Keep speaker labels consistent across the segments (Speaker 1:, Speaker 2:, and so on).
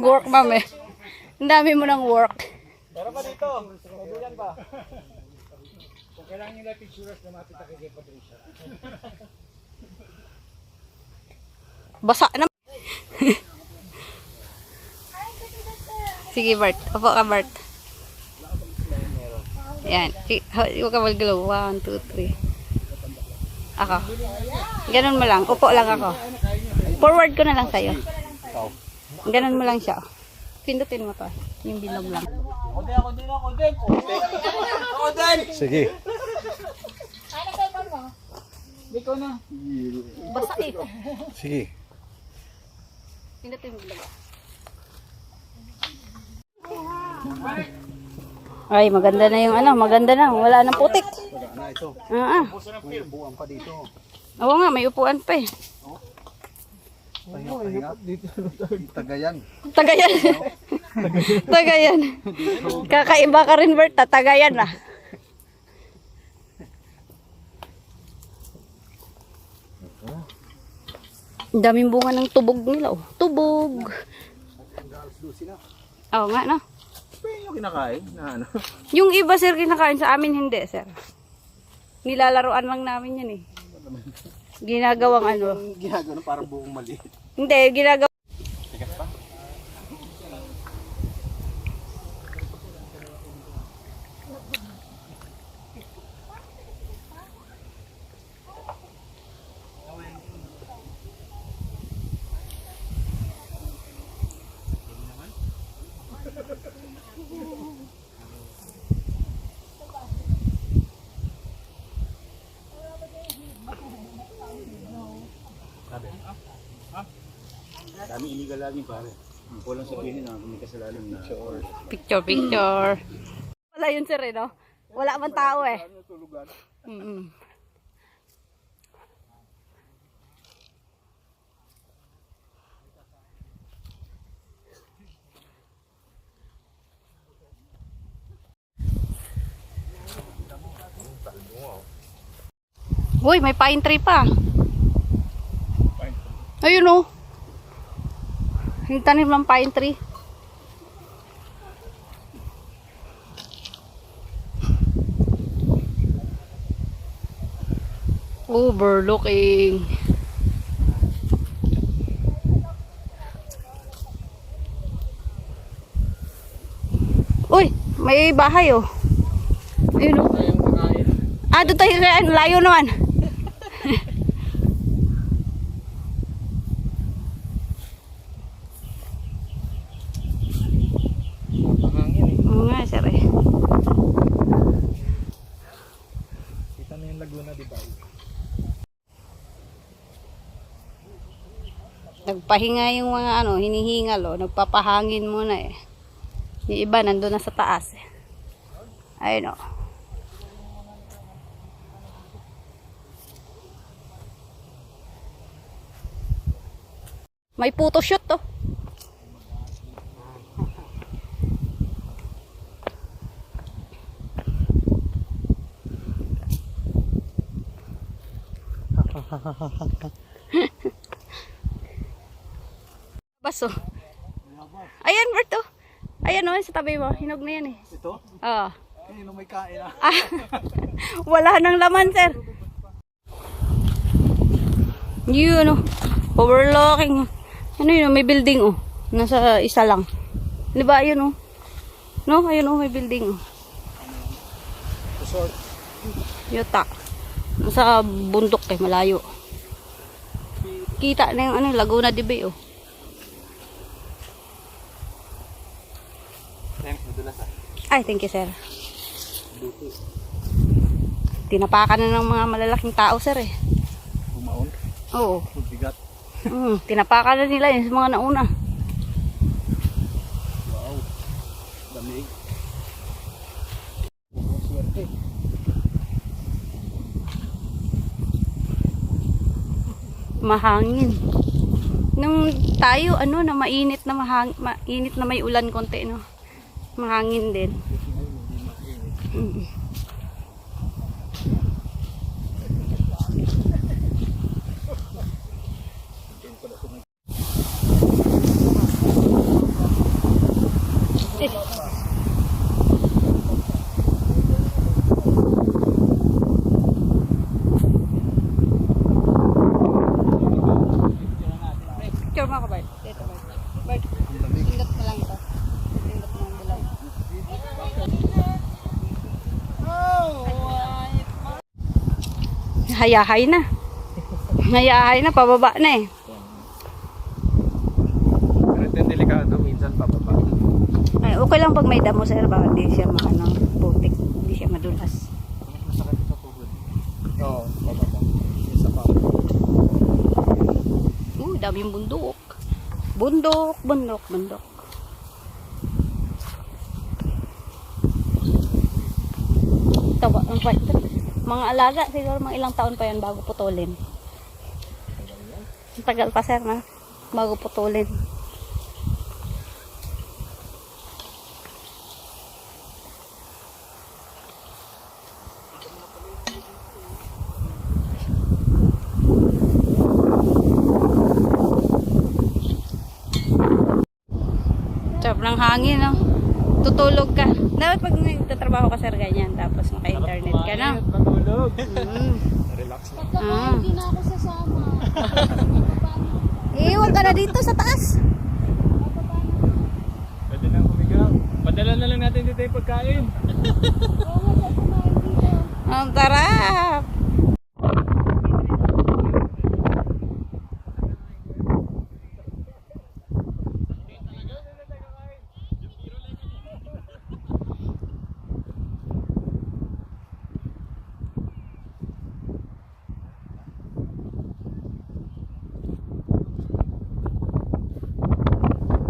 Speaker 1: Work, ma'am eh. Ang dami mo ng work.
Speaker 2: Meron pa dito. Kaibigan pa. Kung kailangan nila pictures, lumapit na kay Patricia.
Speaker 1: Basa na. Sige, Bart. Opo ka, Bart. Yan. Huwag ka mag-glow. One, two, three. Ako. Ganun mo lang. Upo lang ako. Forward ko na lang sa'yo. Ganun mo lang siya. Pindutin mo to. Yung bilog lang.
Speaker 2: Ako din, ako din, ako din. Ako din. Sige. Ikaw na.
Speaker 1: Basa eh.
Speaker 2: Sige.
Speaker 1: Pindutin mo bilog. Ay, maganda na yung ano. Maganda na. Wala nang putik.
Speaker 2: Wala na ito.
Speaker 1: Ah, ah.
Speaker 2: Buwan pa dito.
Speaker 1: Oo nga, may upuan pa eh.
Speaker 2: Pahinga, pahinga. Dito. Tagayan.
Speaker 1: Tagayan. Tagayan. Kakaiba ka rin, Bert. Tagayan ah. Ang daming bunga ng tubog nila. Oh. Tubog. Oo nga, no?
Speaker 2: Yung kinakain na ano.
Speaker 1: Yung iba, sir, kinakain sa amin, hindi, sir. Nilalaroan lang namin yan eh. Ginagawang ano.
Speaker 2: Ginagawa na parang buong maliit.
Speaker 1: Hindi, ginagawa.
Speaker 2: Dami illegal lagi pare. Kulang sabihin na kung may kasalanan na.
Speaker 1: Picture, picture. Wala yun, sir, eh, no? Wala man tao eh.
Speaker 2: Tulugan.
Speaker 1: Mm-mm. Uy, may pine tree pa. Ayun oh. Yung tanim ng pine tree. Overlooking. Uy, may bahay oh. Ayun oh.
Speaker 2: Ayun kakain.
Speaker 1: Ah, doon tayo kaya layo naman.
Speaker 2: Pangangin eh.
Speaker 1: Oo nga, sir eh.
Speaker 2: Kita na yung Laguna, di ba?
Speaker 1: Nagpahinga yung mga ano, hinihingal oh. Nagpapahangin muna eh. Yung iba nandun na sa taas eh. Ayun oh. May photo shoot to. Baso. Ayan, Bert, oh. Ayan, oh, sa tabi mo. Hinog na yan, eh.
Speaker 2: Ito?
Speaker 1: Oo.
Speaker 2: Ayun, nung may kain ah.
Speaker 1: Ah, wala nang laman, sir. Yun, oh. Overlooking. Ano yun, oh, may building, oh. Nasa isa lang. Di ba, yun, oh. No, ayun, oh, may building, oh.
Speaker 2: Resort.
Speaker 1: Yuta. Nasa bundok, eh, malayo. Kita na yung, ano, Laguna de Bay, oh. Ay, thank you, sir. Tinapakan na ng mga malalaking tao, sir, eh.
Speaker 2: Bumaon.
Speaker 1: Oo.
Speaker 2: Bigat.
Speaker 1: Mm, tinapakan na nila yung mga nauna. Mahangin. Nung tayo, ano, na mainit na mahang, mainit na may ulan konti, no? Mahangin din. Mm. Eh. Picture mo ako, Bart. Dito, Bart. Bart, pindot mo lang ito. Pindot mo lang bilog. Hayahay na. Hayahay na, pababa na eh.
Speaker 2: Pero ito delikado, minsan pababa.
Speaker 1: Ay, okay lang pag may damo sir, baka hindi siya maano, putik, hindi siya madulas.
Speaker 2: Masakit sa tuhod. Oo, pababa. Isa pa.
Speaker 1: Uh, daming bundok. Bundok, bundok, bundok. Taba, ang fight. Mga alaga, siguro mga ilang taon pa yan bago putulin. Tagal pa sir na, bago putulin. Sobrang hangin, no? Tutulog ka. Dapat pag nagtatrabaho ka, sir, ganyan. Tapos naka-internet ka, no?
Speaker 2: Matulog.
Speaker 1: Mm.
Speaker 2: Relax na.
Speaker 3: Pagka
Speaker 1: Ah.
Speaker 3: hindi na ako sasama.
Speaker 1: Iwan ka na dito sa taas.
Speaker 2: Pwede nang humiga. Padala na lang natin dito yung pagkain.
Speaker 3: Oo, sa kumain dito.
Speaker 1: Ang tarap.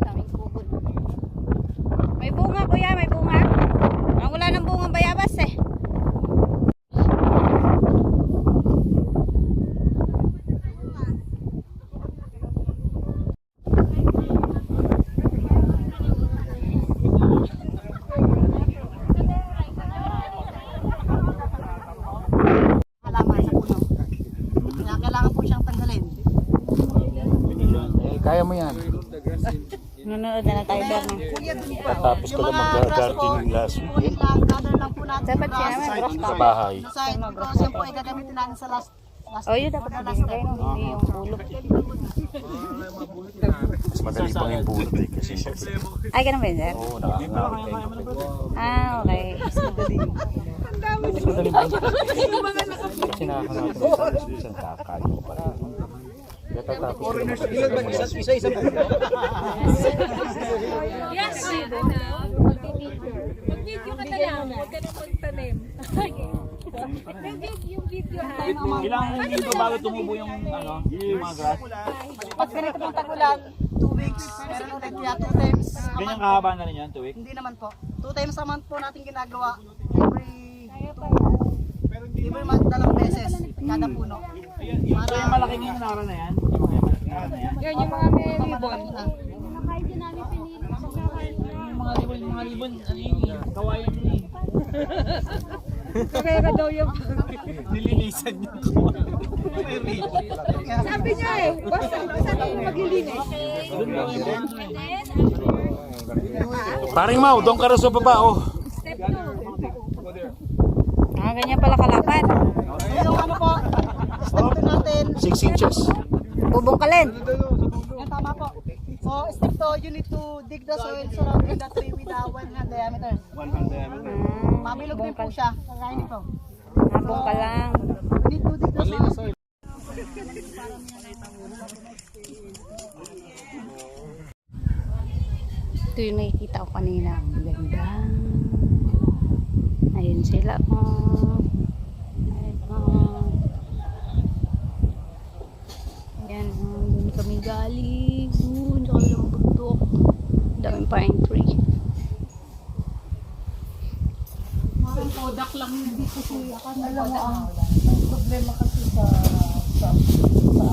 Speaker 1: Daming kubo. May bunga, kuya, may bunga. Ang wala ng bunga bayabas eh.
Speaker 4: halaman sa puno. Kaya kailangan po siyang tanggalin.
Speaker 2: Eh, kaya mo yan.
Speaker 1: Nanonood na lang tayo,
Speaker 4: po.
Speaker 5: Tapos ko lang mag-gardening last
Speaker 4: natin.
Speaker 1: Dapat siya naman,
Speaker 5: week sa bahay.
Speaker 4: Because yun po ay gagamitin natin sa last
Speaker 1: Oh, yun dapat nabibigay no? Hindi yung bulok.
Speaker 5: Mas madali pang yung bulot eh. Kasi
Speaker 1: Ay, ganun ba yun, sir?
Speaker 5: oo, nakakawin kayo.
Speaker 1: Ah, okay.
Speaker 5: Mas madali bulot. Kasi nakakalaman ng isang isang kakain mo pala. Kaya tatapos ko lang
Speaker 2: Isa-isa po.
Speaker 3: Mag-video ka na lang. Huwag ka na magtanim. Yung video ha.
Speaker 6: Ilang linggo bago tumubo yung ano, yung mga grass?
Speaker 4: Pag ganito pong tagulan, two weeks, meron ulit kaya two times. a
Speaker 6: Ganyan kahaba na rin yan, two weeks.
Speaker 4: Hindi naman po. Two times a month po natin ginagawa. Every every month dalawang beses kada puno.
Speaker 6: So yung malaki yung nara na yan, yung mga nara na yan.
Speaker 3: Yun yung mga may ribbon. Nakakain din namin pinili sa
Speaker 6: mga yung mga libon, ano yun kawayan yun eh.
Speaker 3: Kaya ka daw yung...
Speaker 6: Nilinisan yung kawayan. May ribbon.
Speaker 3: Sabi niya eh, basta basta tayo maglilinis.
Speaker 5: Paring Mau, doon ka rin sa baba oh.
Speaker 3: Step 2.
Speaker 1: Ah, ganyan pala kalapad.
Speaker 4: So yung ano po, step natin,
Speaker 5: 6 inches.
Speaker 1: Bubungkalin.
Speaker 4: yan tama po. So step 2, you need to dig the soil surrounding the tree with a 1 hand diameter. Mabilog din po siya, kagaya nito.
Speaker 1: Nabungka lang.
Speaker 4: You need to dig the soil.
Speaker 1: Ito yung nakikita ko kanina. Ang ganda. Ayun sila. Oh. Ayun, oh. Ayan, oh. Doon kami galing. Doon sa kabilang bundok. Daming pine tree.
Speaker 4: Parang product lang hindi ko siya. Alam mo ang problema kasi sa sa sa